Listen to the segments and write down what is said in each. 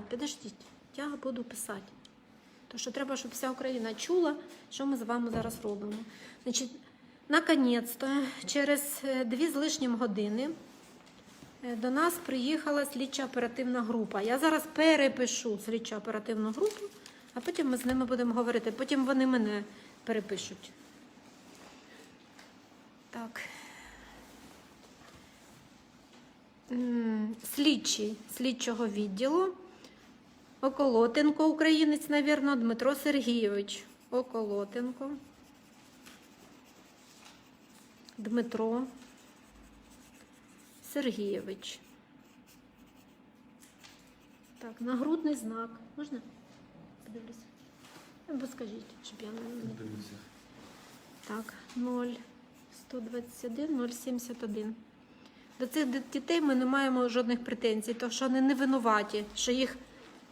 Підождіть, я буду писати. То що треба, щоб вся Україна чула, що ми з вами зараз робимо. Значить, наконець-то, через е, дві з лишнім години е, до нас приїхала слідча оперативна група. Я зараз перепишу слідчу оперативну групу, а потім ми з ними будемо говорити. Потім вони мене перепишуть. Так. Слідчий слідчого відділу. Околотенко, українець, навірно, Дмитро Сергійович. Околотенко. Дмитро Сергійович. Так, нагрудний знак. Можна? Подивлюся. Або скажіть, щоб я не. Дивіться. Так, 0, 121, 071. До цих дітей ми не маємо жодних претензій, тому що вони не винуваті, що їх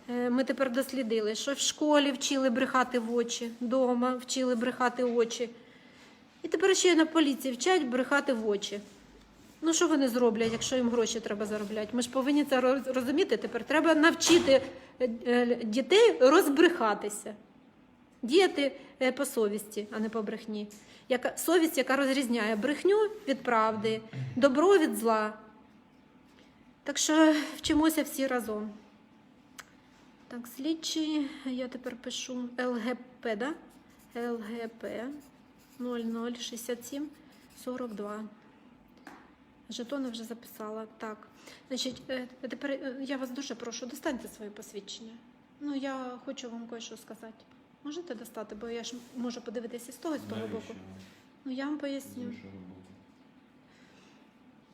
ми тепер дослідили, що в школі вчили брехати в очі, вдома вчили брехати в очі. І тепер ще на поліції вчать брехати в очі. Ну, що вони зроблять, якщо їм гроші треба заробляти? Ми ж повинні це розуміти. Тепер треба навчити е, е, дітей розбрехатися діяти е, по совісті, а не по брехні. Яка, совість, яка розрізняє брехню від правди, добро від зла. Так що вчимося всі разом. Так, слідчі, я тепер пишу ЛГП, да? ЛГП 0067 42. Жетони вже записала. Так. Значить, е, тепер е, я вас дуже прошу, достаньте своє посвідчення. Ну, я хочу вам кое-що сказати. Можете достати, бо я ж можу подивитися з того з того боку. Ну, я вам поясню.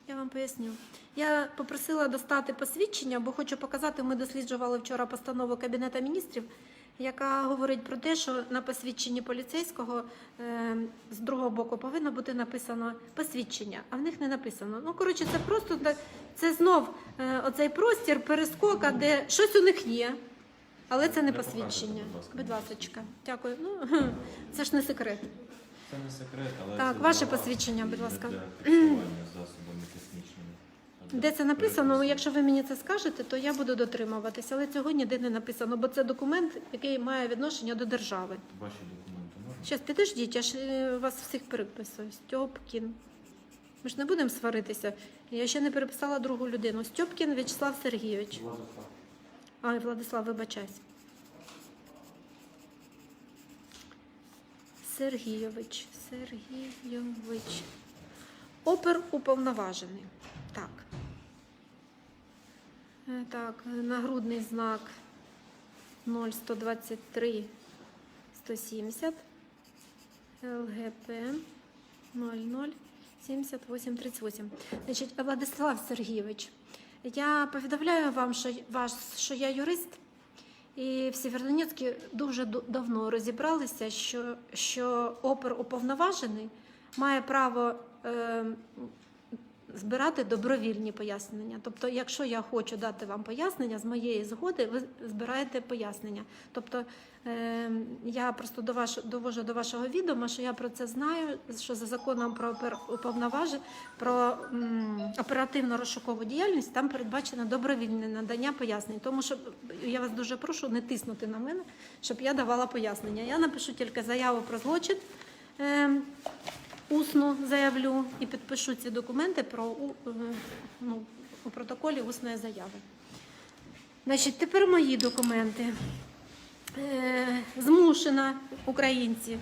Я вам поясню. Я попросила достати посвідчення, бо хочу показати. Ми досліджували вчора постанову Кабінету міністрів, яка говорить про те, що на посвідченні поліцейського е, з другого боку повинно бути написано посвідчення, а в них не написано. Ну коротше, це просто це знов е, оцей простір перескока, де щось у них є. Але це не посвідчення. будь ласка. Дякую. Ну це ж не секрет. Це не секрет, але Так, це ваше для- посвідчення, будь для ласка. фіксування засобами для Де це написано? Якщо ви мені це скажете, то я буду дотримуватися. Але цього ніде не написано, бо це документ, який має відношення до держави. Ваші документи можна? Щас, підождіть, я ж е, вас всіх переписую. Стьопкін. Ми ж не будемо сваритися. Я ще не переписала другу людину. Стьопкін В'ячеслав Сергійович. Владислав. Ай, Владислав, вибачайся. Сергійович. Сергійович. Опер уповноважений. Так. Е, Так, нагрудний знак 0123 170 ЛГП 00 78 38. Значить, Владислав Сергійович, я повідомляю вам, що, вас, що я юрист, і в Сєвєродонецьку дуже давно розібралися, що, що опер уповноважений має право е, збирати добровільні пояснення. Тобто, якщо я хочу дати вам пояснення з моєї згоди, ви збираєте пояснення. Тобто е, я просто до ваш, довожу до вашого відома, що я про це знаю, що за законом про уповноважень, про м, оперативно-розшукову діяльність там передбачено добровільне надання пояснень. Тому що я вас дуже прошу не тиснути на мене, щоб я давала пояснення. Я напишу тільки заяву про злочин. Усно заявлю і підпишу ці документи про е, ну, у протоколі усної заяви. Значить, тепер мої документи. Е, змушена українці.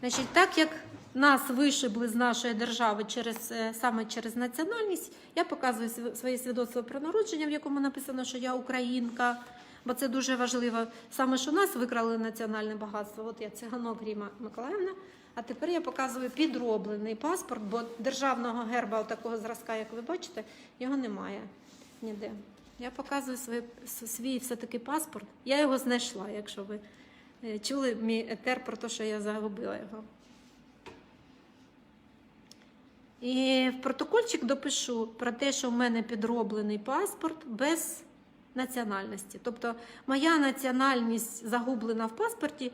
Значить, так як нас вишибли з нашої держави через е, саме через національність, я показую своє свідоцтво про народження, в якому написано, що я українка. Бо це дуже важливо. Саме що нас викрали національне багатство. От я циганок Ріма Миколаївна. А тепер я показую підроблений паспорт, бо державного герба такого зразка, як ви бачите, його немає ніде. Я показую свій, свій все-таки паспорт. Я його знайшла, якщо ви е, чули мій етер про те, що я загубила його. І в протокольчик допишу про те, що в мене підроблений паспорт без національності. Тобто моя національність загублена в паспорті,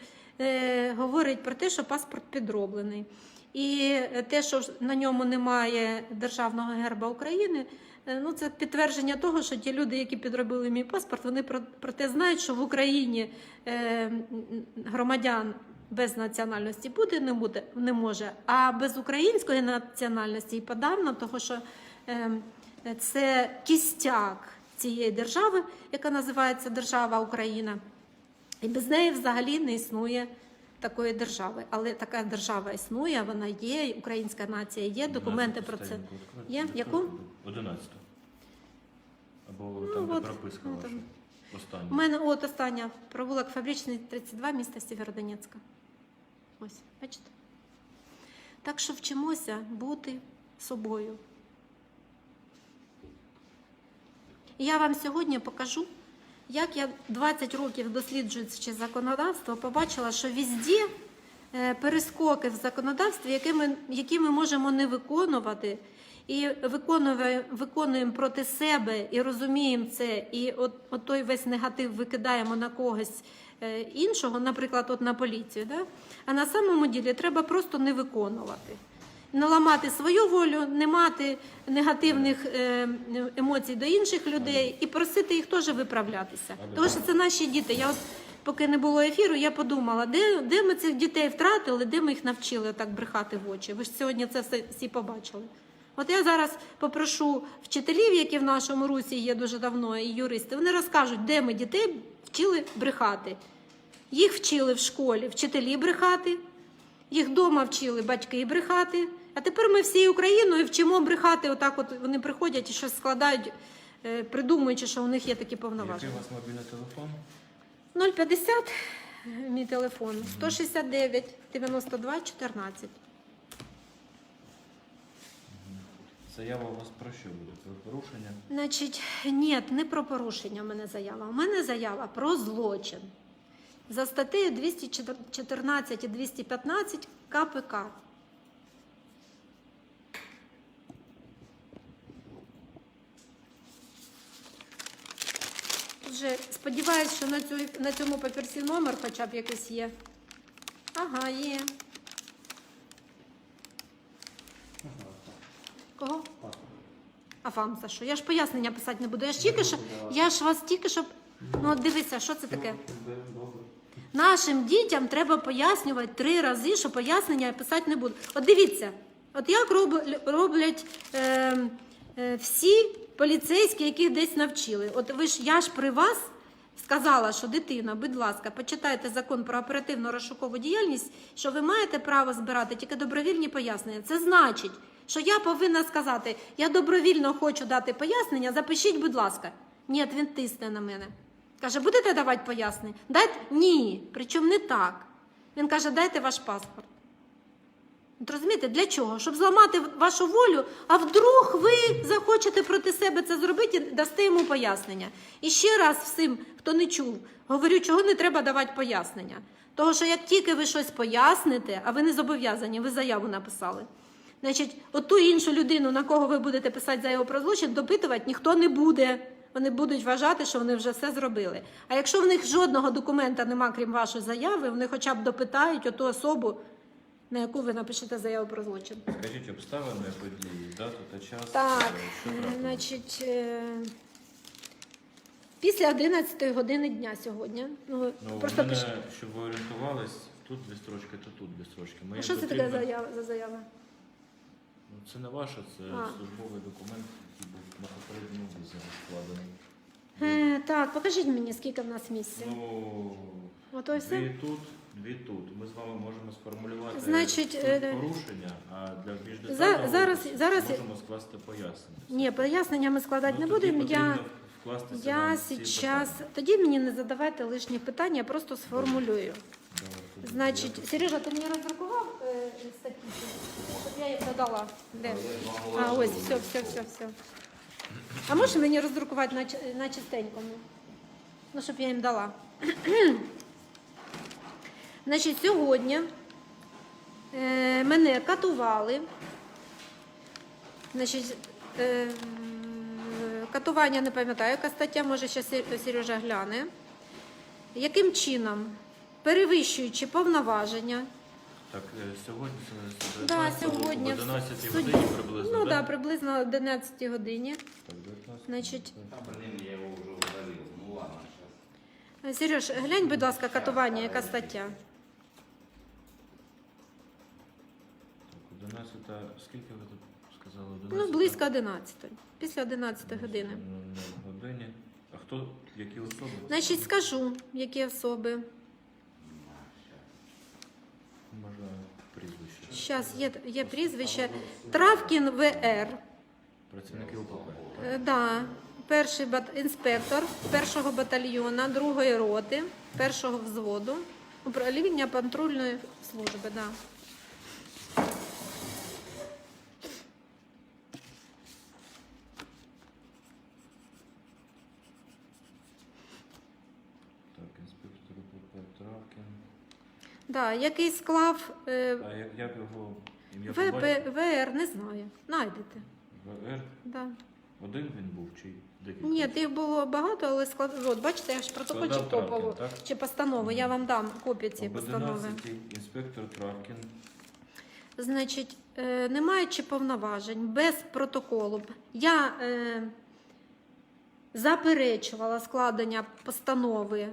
говорить про те, що паспорт підроблений. І те, що на ньому немає державного герба України, Е, Ну, це підтвердження того, що ті люди, які підробили мій паспорт, вони про, те знають, що в Україні е, громадян без національності бути не буде не може. А без української національності і подавно, того що е, це кістяк цієї держави, яка називається Держава Україна. І без неї взагалі не існує такої держави. Але така держава існує, вона є, українська нація є, документи про це. Є? Яку? 11. Або Ну, там, де от, прописка ну, ваша. там. Остання. У мене от остання провулок Фабричний 32, місто Сєвєродонецька. Ось, бачите? Так що вчимося бути собою. І я вам сьогодні покажу, як я 20 років досліджуючи законодавство, побачила, що візді е, перескоки в законодавстві, які ми, які ми можемо не виконувати, і виконує- виконуємо проти себе і розуміємо це, і от, от той весь негатив викидаємо на когось е, іншого, наприклад, от на поліцію. Да? А на самому ділі треба просто не виконувати. Не ламати свою волю, не мати негативних е, емоцій до інших людей і просити їх теж виправлятися. Тому що це наші діти. Я от поки не було ефіру, я подумала, де, де ми цих дітей втратили, де ми їх навчили так брехати в очі. Ви ж сьогодні це все всі побачили. От я зараз попрошу вчителів, які в нашому русі є дуже давно, і юристи, вони розкажуть, де ми дітей вчили брехати. Їх вчили в школі вчителі брехати, їх вдома вчили батьки брехати. А тепер ми всією Україною вчимо брехати. Отак, от вони приходять і щось складають, е, придумуючи, що у них є такі Який повноваження. у вас мобільний телефон? 050 мій телефон 169 92 14. Заява у вас про що буде? Про порушення? Значить, ні, не про порушення в мене заява. У мене заява про злочин. За статтею 214 і 215 КПК. Вже сподіваюсь, що на, цю, на цьому папірці номер хоча б якийсь є. Ага, є. Кого? А вам за що? Я ж пояснення писати не буду. Я ж тільки що, я ж вас тільки що. Ну, от дивіться, що це таке? Нашим дітям треба пояснювати три рази, що пояснення я писати не буду. От дивіться, от як роб- роблять е, е, всі поліцейські, яких десь навчили. От ви ж я ж при вас сказала, що дитина, будь ласка, почитайте закон про оперативно розшукову діяльність, що ви маєте право збирати тільки добровільні пояснення. Це значить, що я повинна сказати, я добровільно хочу дати пояснення, запишіть, будь ласка. Ні, він тисне на мене. Каже, будете давати пояснення? Дайте? Ні. Причому не так. Він каже, дайте ваш паспорт. Розумієте, для чого? Щоб зламати вашу волю, а вдруг ви захочете проти себе це зробити і дасте йому пояснення. І ще раз всім, хто не чув, говорю, чого не треба давати пояснення. Того, що як тільки ви щось поясните, а ви не зобов'язані, ви заяву написали. Значить, оту іншу людину, на кого ви будете писати заяву про злочин, допитувати ніхто не буде. Вони будуть вважати, що вони вже все зробили. А якщо в них жодного документа нема, крім вашої заяви, вони хоча б допитають оту особу, на яку ви напишете заяву про злочин. Скажіть обставини події, дату та час. Так, е, що трапилось? значить, е, після 11 години дня сьогодні. Ну, Ну, просто мене, щоб ви орієнтувались, тут дві строчки, то тут дві строчки. А Мені що це потрібно- таке заява, за заява? Ну, це не ваше, це А. службовий документ, який був на попередньому візі складений. Е, так, покажіть мені, скільки в нас місця. Ну, Ото і все? дві тут, дві тут. Ми з вами можемо сформулювати Значить, е, порушення, а для більш детального зараз- зараз- можемо скласти пояснення. Ні, пояснення ми складати Ну, не будемо. Я, я зараз. Тоді мені не задавайте лишні питання, я просто сформулюю. Значить, Сережа, ти мені роздрукував е, статті? Щоб я їх додала. Де? А, ось, все, все, все, все. А можеш мені роздрукувати на, на чистенькому? Ну, щоб я їм дала. Значить, сьогодні е, мене катували. Значить, е, катування не пам'ятаю, яка стаття, може, ще Сережа гляне. Яким чином, перевищуючи повноваження, Так, е, сьогодні Да, сьогодні об 11 в годині приблизно, Ну так, да, приблизно о 11 годині. Так, 19. Значить, я уже удалил. Ну ладно. Сереж, глянь, будь ласка, катування, яка стаття. Так, 11, скільки ви тут сказали? 11? Ну, близько 11. Після 11 години. На годині. А хто, які особи? Значить, скажу, які особи. Можна прізвище. Зараз є, є прізвище Травкін ВР. Працівники УПП. Е, Да, перший бат... інспектор першого батальйона, другої роти, першого взводу, управління патрульної служби. Да. Так, інспектор УПП Травкін. Да, який склав е, А як, як його ім'я ВП? ВР, не знаю. Найдете. ВР? Да. Один він був чи декілька? Ні, їх було багато, але склад... От, бачите, я ж протокольчик Складав Травкін, топову так? чи постанову. Я вам дам копію цієї Об постанови. 11 інспектор Травкін. Значить, е, не маючи повноважень, без протоколу, я е, заперечувала складення постанови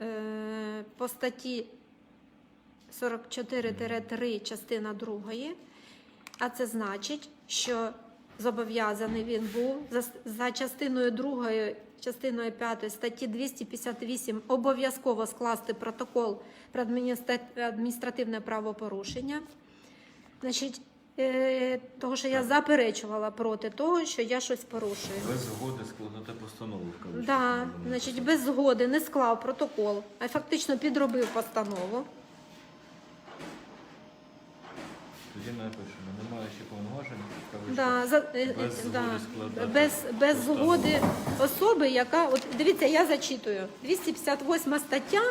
е, по статті 44-3 частина 2, а це значить, що зобов'язаний він був за, за частиною 2, частиною 5 статті 258 обов'язково скласти протокол про адміністративне правопорушення. Значить, е, того, що я заперечувала проти того, що я щось порушую. Без згоди складати постанову. в кавичках Да, значить, без згоди не склав протокол, а фактично підробив постанову. Тоді напишемо, немає ще повноважень. Да, за, е, е, Без да, згоди складати без, без постанову. згоди особи, яка. От дивіться, я зачитую. 258 стаття.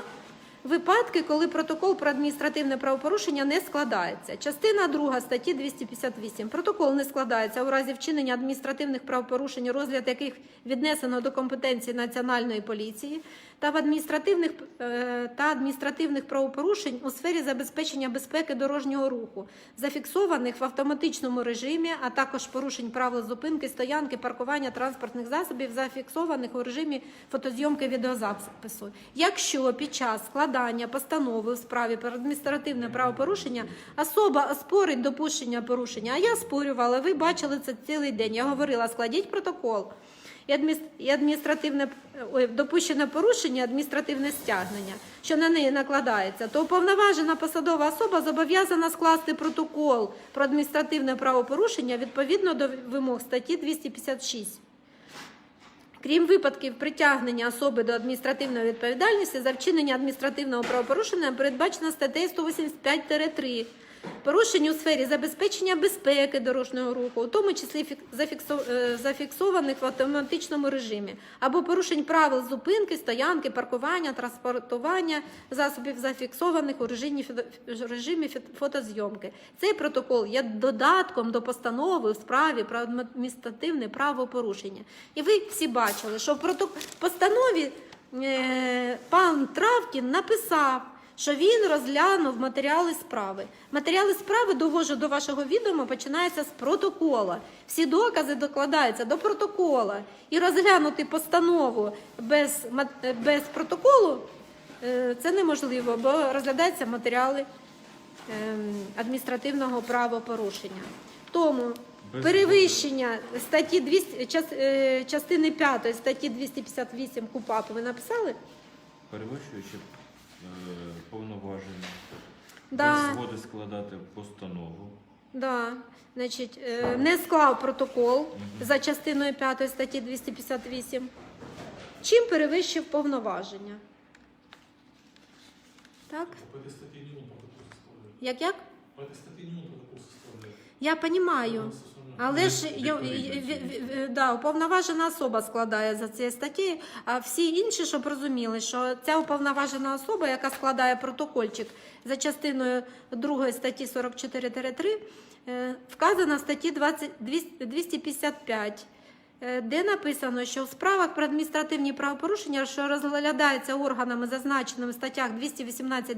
Випадки, коли протокол про адміністративне правопорушення не складається. Частина 2 статті 258. Протокол не складається у разі вчинення адміністративних правопорушень, розгляд яких віднесено до компетенції Національної поліції, та в адміністративних е, та адміністративних правопорушень у сфері забезпечення безпеки дорожнього руху, зафіксованих в автоматичному режимі, а також порушень правил зупинки, стоянки, паркування транспортних засобів, зафіксованих у режимі фотозйомки відеозапису. Якщо під час складання постанови у справі про адміністративне правопорушення особа оспорить допущення порушення, а я спорювала, ви бачили це цілий день. Я говорила, складіть протокол. І адміністративне допущене порушення, адміністративне стягнення, що на неї накладається, то уповноважена посадова особа зобов'язана скласти протокол про адміністративне правопорушення відповідно до вимог статті 256. Крім випадків притягнення особи до адміністративної відповідальності за вчинення адміністративного правопорушення передбачено статтею 185-3. Порушень у сфері забезпечення безпеки дорожнього руху, у тому числі е, зафіксованих в автоматичному режимі, або порушень правил зупинки, стоянки, паркування, транспортування засобів, зафіксованих у режимі, режимі фотозйомки. Цей протокол є додатком до постанови в справі про адміністративне правопорушення. І ви всі бачили, що в постанові е, пан Травкін написав, що він розглянув матеріали справи. Матеріали справи довожу до вашого відома починається з протокола. Всі докази докладаються до протокола. І розглянути постанову без, без протоколу е, це неможливо, бо розглядаються матеріали ем, адміністративного правопорушення. Тому перевищення статті 200, час- е, частини 5 статті 258 КУПАПу ви написали? Перевищуючи е, повноваження. Да. Без згоди складати постанову. Да. Значить, е, не склав протокол за частиною 5 статті 258. Чим перевищив повноваження? Так? По этой статье не нужно протокол составлять. Як як? По этой статье не нужно протокол составлять. Я розумію. Але ж да, уповноважена особа складає за цією статтєю, а всі інші, щоб розуміли, що ця уповноважена особа, яка складає протокольчик за частиною 2 статті 44-3, е, вказана в статті 20, 255. е, Де написано, що в справах про адміністративні правопорушення, що розглядаються органами, зазначеними в статтях 218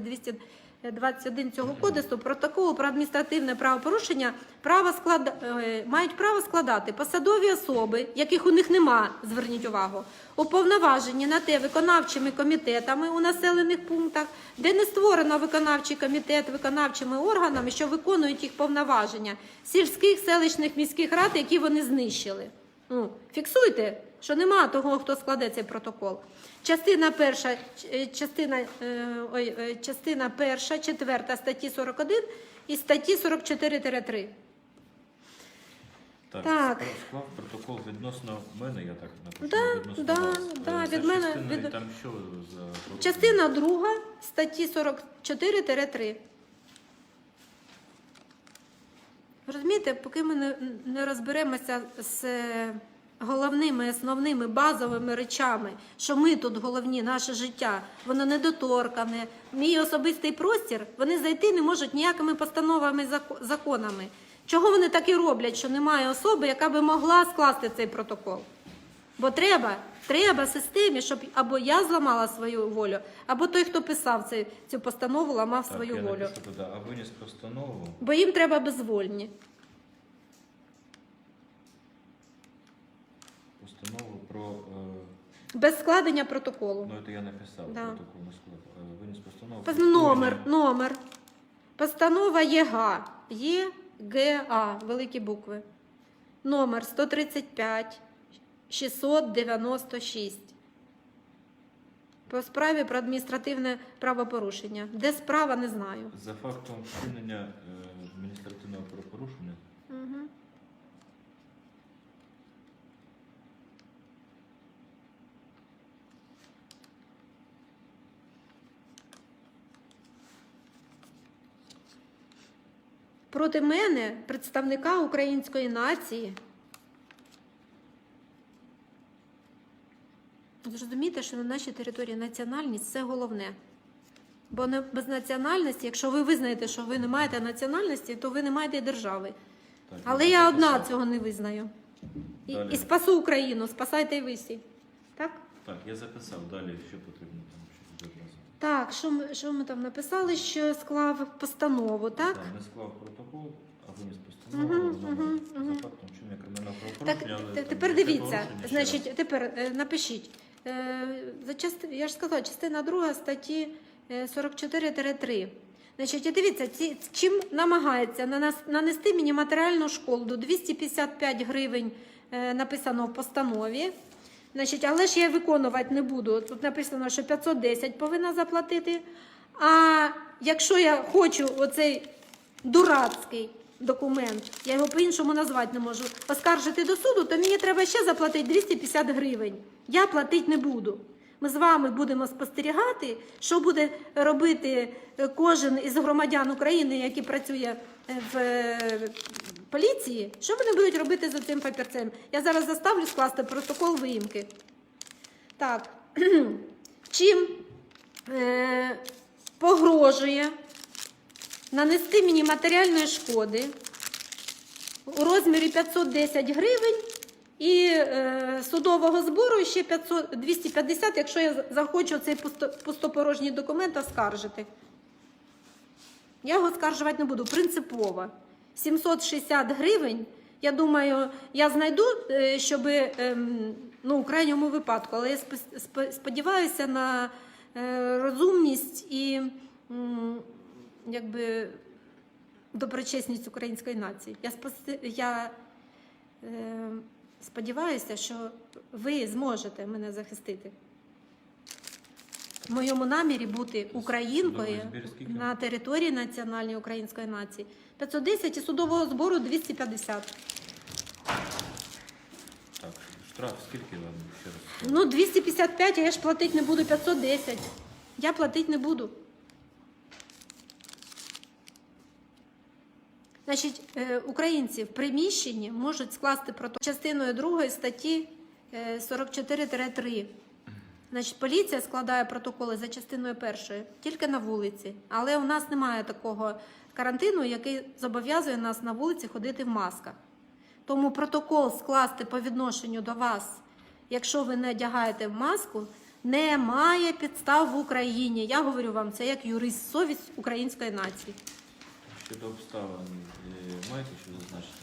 21 цього кодексу протоколу про адміністративне правопорушення право склад... е, мають право складати посадові особи, яких у них нема, зверніть увагу, уповноважені на те виконавчими комітетами у населених пунктах, де не створено виконавчий комітет виконавчими органами, що виконують їх повноваження сільських, селищних, міських рад, які вони знищили. Ну, фіксуйте, що нема того, хто складе цей протокол. Частина перша, е, частина, е, ой, е, частина перша, четверта статті 41 і статті 44-3. Так, Так. склав- протокол відносно мене, я так напишу. Да, відносно да, вас. да, Е, від за мене- частиною від- Там що за? Частина друга статті 44-3. Розумієте, поки ми не, не розберемося з е, головними, основними базовими речами, що ми тут головні, наше життя, воно недоторкане, мій особистий простір, вони зайти не можуть ніякими постановами законами. Чого вони так і роблять, що немає особи, яка би могла скласти цей протокол? Бо треба, треба системі, щоб або я зламала свою волю, або той, хто писав цей, цю постанову, ламав Так, свою я волю. напишу туди, а виніс постанову. Бо їм треба безвольні. Постанову про. Е, Без складення протоколу. ну, це я написав, Да. протокол не склав. Е, виніс постанову. Про Номер, номер. Постанова ЄГА. ЄГА, великі букви. Номер 135 696. По справі про адміністративне правопорушення. Де справа, не знаю. За фактом вчинення е, адміністративного правопорушення Угу. Проти мене, представника української нації. Ви Зрозумієте, що на нашій території національність це головне. Бо без національності, якщо ви визнаєте, що ви не маєте національності, то ви не маєте держави. Так, Але я одна записав. цього не визнаю. І, і спасу Україну, спасайте і ви всі. Так? Так, я записав далі, що потрібно там. Так, що ми, що ми там написали, що склав постанову, так? Так, не склав протокол, фактом вчинення кримінального Так, правопорушення. але те- там тепер дивіться, порушення, ще значить, тепер е, напишіть. Е, За я ж сказала, частина 2 статті е, 44-3. Значить, і дивіться, ці, чим намагається нанес- нанести мені матеріальну шкоду 255 гривень е, написано в постанові. Значить, але ж я виконувати не буду. Тут написано, що 510 повинна заплатити. А якщо я хочу оцей дурацький документ, я його по-іншому назвати не можу, оскаржити до суду, то мені треба ще заплатити 250 гривень. Я платити не буду. Ми з вами будемо спостерігати, що буде робити е, кожен із громадян України, який працює е, в е, поліції, що вони будуть робити з цим папірцем. Я зараз заставлю скласти протокол виїмки. Так, чим е, погрожує нанести мені матеріальної шкоди у розмірі 510 гривень і е, судового збору ще 500, 250, якщо я захочу цей пустопорожній документ оскаржити. Я його оскаржувати не буду, принципово. 760 гривень, я думаю, я знайду, е, щоб ем, ну, у крайньому випадку, але я спо- спо- сподіваюся на е, розумність і якби, доброчесність української нації. Я, я е, сподіваюся, що ви зможете мене захистити. В моєму намірі бути українкою на території національної української нації. 510 і судового збору 250. Так, штраф скільки вам ще раз? Ну, 255, а я ж платити не буду 510. Я платити не буду. Значить, е, українці в приміщенні можуть скласти протокол частиною 2 статті е, 44-3. Значить, поліція складає протоколи за частиною першої тільки на вулиці. Але у нас немає такого карантину, який зобов'язує нас на вулиці ходити в масках. Тому протокол скласти по відношенню до вас, якщо ви не одягаєте маску, Немає підстав в Україні. Я говорю вам це як юрист, совість української нації. Щодо обставин, е, маєте що зазначити?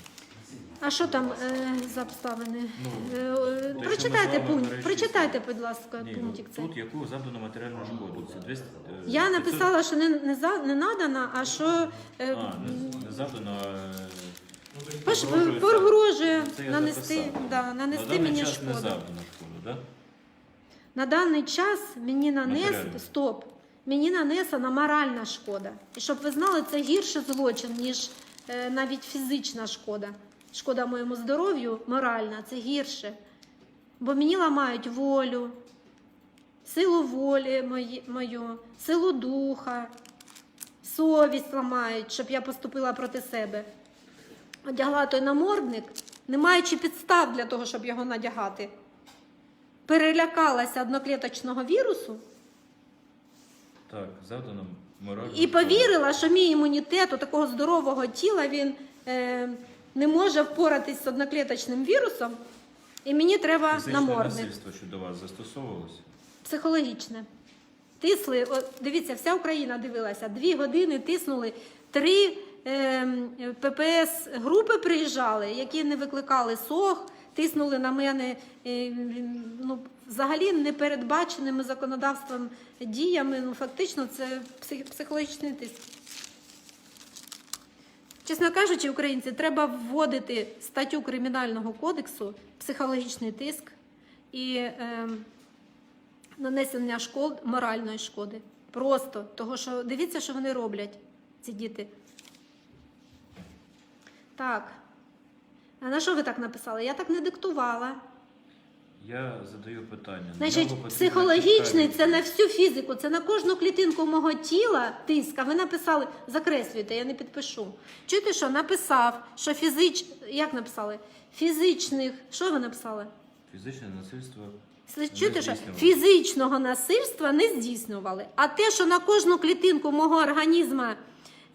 А що там е, за обставини? Ну, Е, е, прочитайте вами пункт. перечислили. Prочитайте, будь ласка, Ні, ну, пунктик цей. тут яку завдано матеріальну шкоду? Це 200, е, Я 500 написала, що не, не, за, не надана, а що е, А, не, не завдано, е, Ну, пош- погрожує це- погрожує це я нанести, записав. да, на нанести даний мені час не шкоду. завдано шкоду, так? Да? На даний час мені нанес Матеріально. стоп. Мені нанесена моральна шкода. І щоб ви знали, це гірше злочин, ніж е, навіть фізична шкода. Шкода моєму здоров'ю моральна, це гірше. Бо мені ламають волю, силу волі мою, силу духа, совість ламають, щоб я поступила проти себе. Одягла той намордник, не маючи підстав для того, щоб його надягати перелякалася одноклеточного вірусу Так, завдано моральну і повірила, що мій імунітет у такого здорового тіла він е, не може впоратись з одноклеточним вірусом, і мені треба Фізичне намордник. насильство щодо вас застосовувалося? Психологічне. Тисли, о, дивіться, вся Україна дивилася. Дві години тиснули. Три е, ППС групи приїжджали, які не викликали СОГ, тиснули на мене е, ну, взагалі непередбаченими законодавством діями. Ну, фактично, це психологічний тиск. Чесно кажучи, українці, треба вводити статтю Кримінального кодексу психологічний тиск і е, нанесення шкод, моральної шкоди. Просто того, що дивіться, що вони роблять, ці діти. Так. А на що ви так написали? Я так не диктувала. Я задаю питання. Значить, психологічний це на всю фізику, це на кожну клітинку мого тіла тиск. А ви написали, закреслюйте, я не підпишу. Чуєте, що написав, що фізич... як написали? Фізичних, що ви написали? Фізичне насильство. Чуєте, що фізичного насильства не здійснювали. А те, що на кожну клітинку мого організму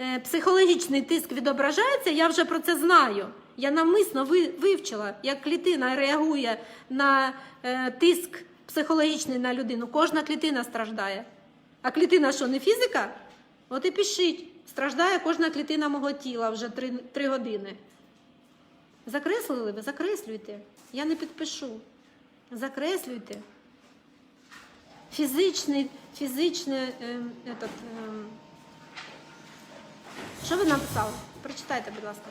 е, психологічний тиск відображається, я вже про це знаю. Я навмисно вивчила, як клітина реагує на е, тиск психологічний на людину. Кожна клітина страждає. А клітина що, не фізика? От і пишіть. Страждає кожна клітина мого тіла вже три, три години. Закреслили ви? Закреслюйте. Я не підпишу. Закреслюйте. Фізичний, фізичне, ем, этот, ем, що ви написали? Прочитайте, будь ласка.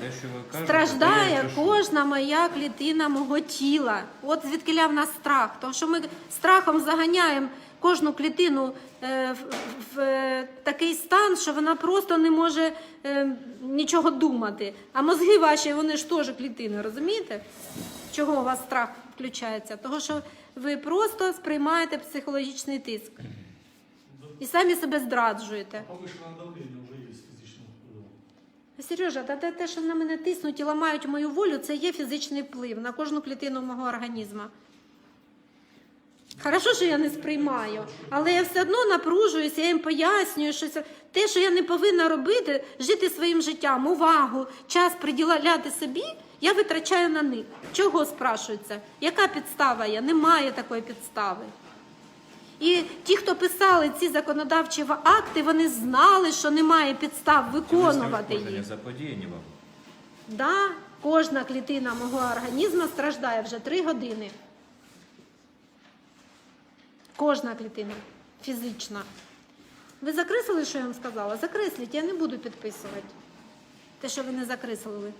Те, що ви кажете, Страждає те я кожна моя клітина мого тіла. От звідки в нас страх. Тому що ми страхом заганяємо кожну клітину е, в, в е, такий стан, що вона просто не може е, нічого думати. А мозги ваші, вони ж теж клітини, розумієте? Чого у вас страх включається? Того, що ви просто сприймаєте психологічний тиск і самі себе зраджуєте. Повышенное давление Сережа, та те, що на мене тиснуть і ламають мою волю, це є фізичний вплив на кожну клітину мого організму. Хорошо, що я не сприймаю, але я все одно напружуюся, я їм пояснюю, що те, що я не повинна робити, жити своїм життям, увагу, час приділяти собі, я витрачаю на них. Чого спрашується? Яка підстава є? Немає такої підстави. І ті, хто писали ці законодавчі акти, вони знали, що немає підстав виконувати їх. заподіяні вам. Да, кожна клітина мого організму страждає вже три години. Кожна клітина фізична. Ви закреслили, що я вам сказала? Закресліть, я не буду підписувати. Те, що ви не закреслили.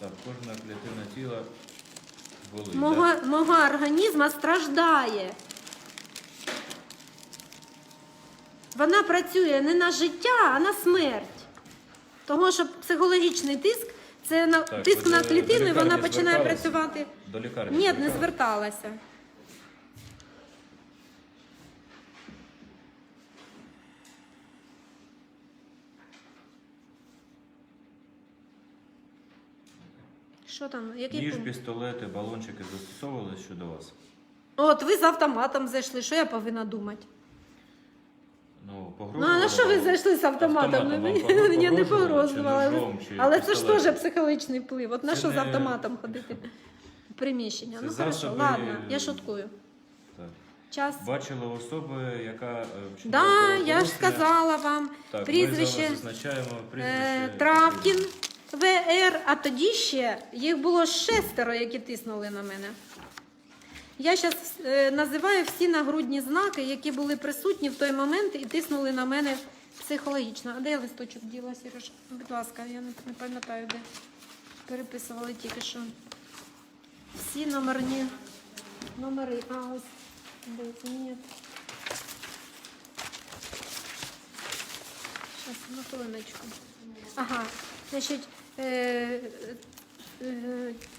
Так, кожна клітина тіла болить. Мого, так? мого організму страждає. Вона працює не на життя, а на смерть. Тому що психологічний тиск це на Так, тиск на клітину, вона починає працювати. До лікарні. Ні, не зверталася. Що там? Який Ніж, пункт? пістолети, балончики застосовувалися щодо вас? От ви з автоматом зайшли. Що я повинна думати? Ну, Ну, а на що ви зайшли з автоматом? Автоматом вам Мені Мені не погрожували, чи погрожували. ножом, чи Але це ж пістолетом? теж психологічний вплив. От на Це що з не- автоматом ходити? приміщення. Це ну хорошо, засоби- ладно, я шуткую. Так. Час. Бачили особи, яка е, вчинила Да, я ж правопорушення. сказала вам. Так, прізвище, ми зараз зазначаємо Е, прізвище. Травкін, ВР, а тоді ще їх було шестеро, які тиснули на мене. Я зараз називаю всі нагрудні знаки, які були присутні в той момент і тиснули на мене психологічно. А де я листочок діла, Сереж? Будь ласка, я не, пам'ятаю, де переписували тільки що. Всі номерні номери. А, ось десь, ні. Сейчас, на хвилиночку. Ага, значить, е, е,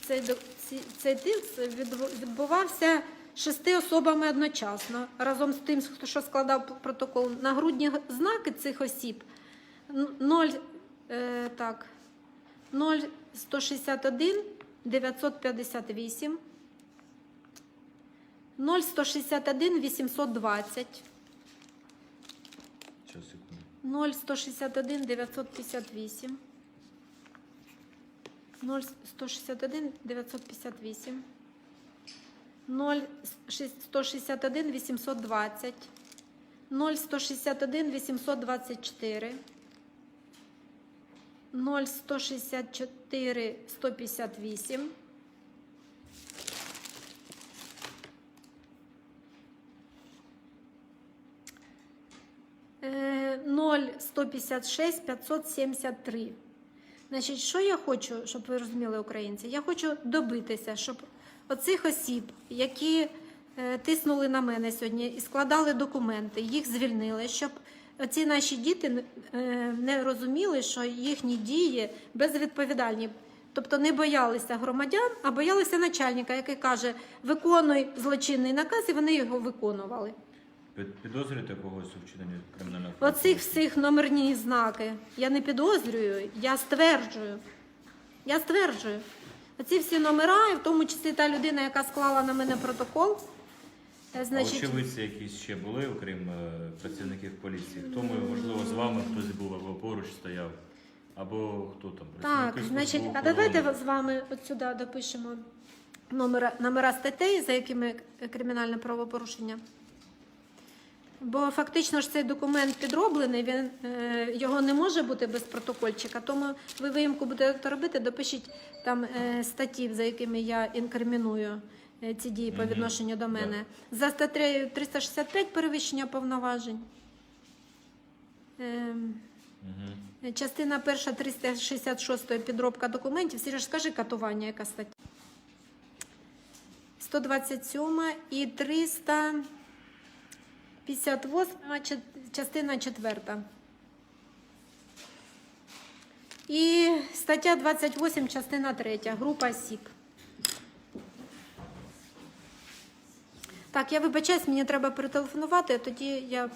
цей, до- цей тиск відбувався шести особами одночасно. Разом з тим, що складав протокол. Нагрудні знаки цих осіб 0, е, так, 0161 958 0161 820 Щас, секунду. 0161 958 0161 958 0161 820 0161 824 0164 158 Е, 0156 573. Значить, що я хочу, щоб ви розуміли, українці? Я хочу добитися, щоб оцих осіб, які е, тиснули на мене сьогодні і складали документи, їх звільнили, щоб оці наші діти е, не розуміли, що їхні дії безвідповідальні. Тобто не боялися громадян, а боялися начальника, який каже: виконуй злочинний наказ, і вони його виконували. Під- Підозрюєте когось у вчиненні кримінального Оцих всіх номерні знаки я не підозрюю, я стверджую. Я стверджую. Оці всі номера, і в тому числі та людина, яка склала на мене протокол, е, А значить, очевидці якісь ще були, окрім е, працівників поліції? Хто ми, можливо, з вами хтось був або поруч стояв, або хто там? так, працівники значить, служби а давайте охорони? з вами от сюди допишемо номера, номера статей, за якими кримінальне правопорушення бо фактично ж цей документ підроблений, він е, його не може бути без протокольчика. Тому ви виїмку будете робити, допишіть там е, статті, за якими я інкриміную. Е, ці дії по відношенню до мене. За статтею 365 перевищення повноважень. Угу. Частина перша 366 підробка документів. Сереж, скажи катування, яка стаття? 127 і 300. 58 частина 4. І стаття 28, частина 3, група СІК. Так, я вибачаюсь, мені треба перетелефонувати, тоді я